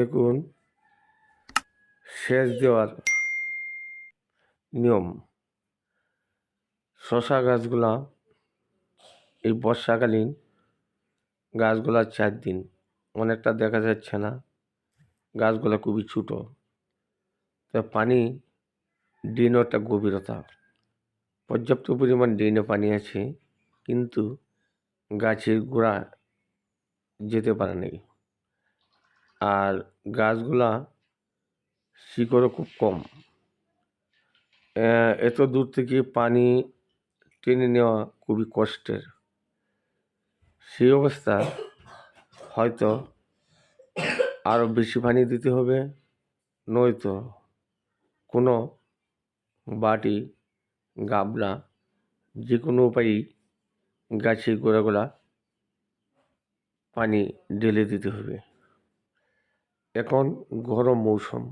দেখুন সেচ দেওয়ার নিয়ম। শশা গাছগুলা এই বর্ষাকালীন গাছগুলা চার দিন, অনেকটা দেখা যাচ্ছে না। গাছগুলা খুবই ছোটো। তা পানি ড্রেনও একটা গভীরতা। পর্যাপ্ত পরিমাণ ড্রেনে পানি আছে, কিন্তু গাছের গোড়া যেতে পারে নাই। আর গাছগুলা শিকড়ও খুব কম। এত দূর থেকে পানি টেনে নেওয়া খুবই কষ্টের। সেই অবস্থা হয়তো আরও বেশি পানি দিতে হবে, নয়তো কোনো বাটি, গাবলা যে কোনো উপায়েই গাছের গোড়াগুলা পানি ঢেলে দিতে হবে। এখন গরম মৌসুম।